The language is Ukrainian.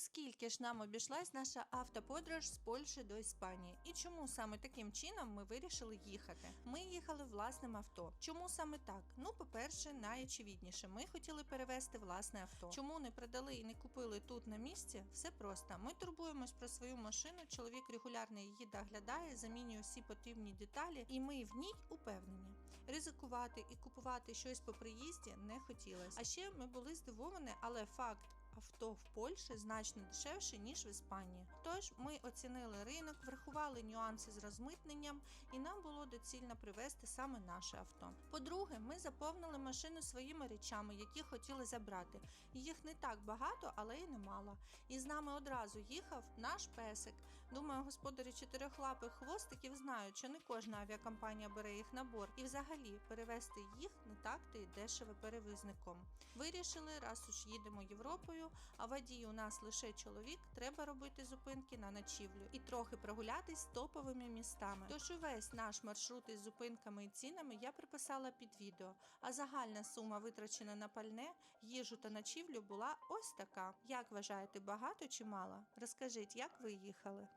скільки ж нам обійшлась наша автоподорож з Польщі до Іспанії? І чому саме таким чином ми вирішили їхати? Ми їхали власним авто. Чому саме так? Ну, по-перше, найочевидніше, ми хотіли перевезти власне авто. Чому не продали і не купили тут на місці? Все просто. Ми турбуємось про свою машину. Чоловік регулярно її доглядає, замінює всі потрібні деталі, і ми в ній упевнені. Ризикувати і купувати щось по приїзді не хотілося. А ще ми були здивовані, але факт. Авто в Польщі значно дешевше, ніж в Іспанії. Тож ми оцінили ринок, врахували нюанси з розмитненням, і нам було доцільно привезти саме наше авто. По-друге, ми заповнили машину своїми речами, які хотіли забрати. Їх не так багато, але й немало. І з нами одразу їхав наш песик. Думаю, господарі чотирьохлапих хвостиків знають, що не кожна авіакомпанія бере їх на борт, і взагалі перевезти їх не так то й дешево перевізником. Вирішили, раз уж їдемо Європою, а водій у нас лише чоловік, треба робити зупинки на ночівлю і трохи прогулятись топовими містами. Тож увесь наш маршрут із зупинками і цінами я приписала під відео. А загальна сума витрачена на пальне, їжу та ночівлю була ось така. Як вважаєте, багато чи мало? Розкажіть, як ви їхали?